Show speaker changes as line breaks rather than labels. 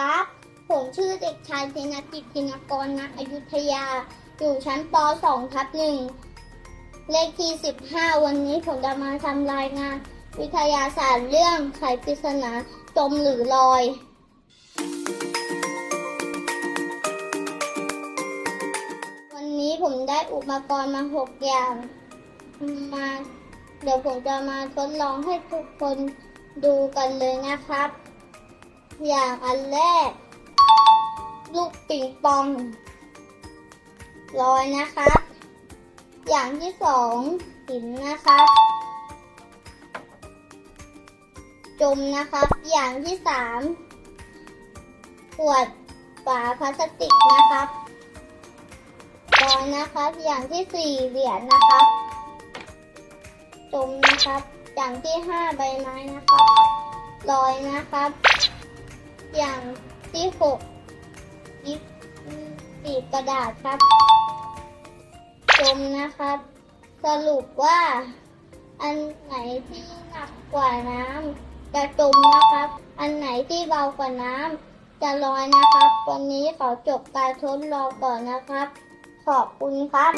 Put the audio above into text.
ครับ ผมชื่อเด็กชายเทนกิจพินกรณอยุธยา อยู่ชั้นป .2 ทับหนึ่งเลขที่ 15 วันนี้ผมจะมาทำรายงาน วิทยาศาสตร์เรื่องไขปริศนาจมหรือลอยวันนี้ผมได้อุปกรณ์มา6อย่าง มา เดี๋ยวผมจะมาทดลองให้ทุกคนดูกันเลยนะครับ อย่างอันแรก ลูกปิงปองลอยนะครับอย่างที่สองหินนะครับจมนะครับ อย่างที่สามขวดฝาพลาสติกนะครับลอยนะครับ อย่างที่สี่เหรียญนะครับ จมนะครับ อย่างที่ห้าใบไม้นะครับลอยนะครับ อย่างที่หกยิบปีกกระดาษครับจมนะครับ สรุปว่า อันไหนที่หนักกว่าน้ำจะจมนะครับ อันไหนที่เบากว่าน้ำจะลอยนะครับ วันนี้ขอจบการทดลองก่อนนะครับ ขอบคุณครับ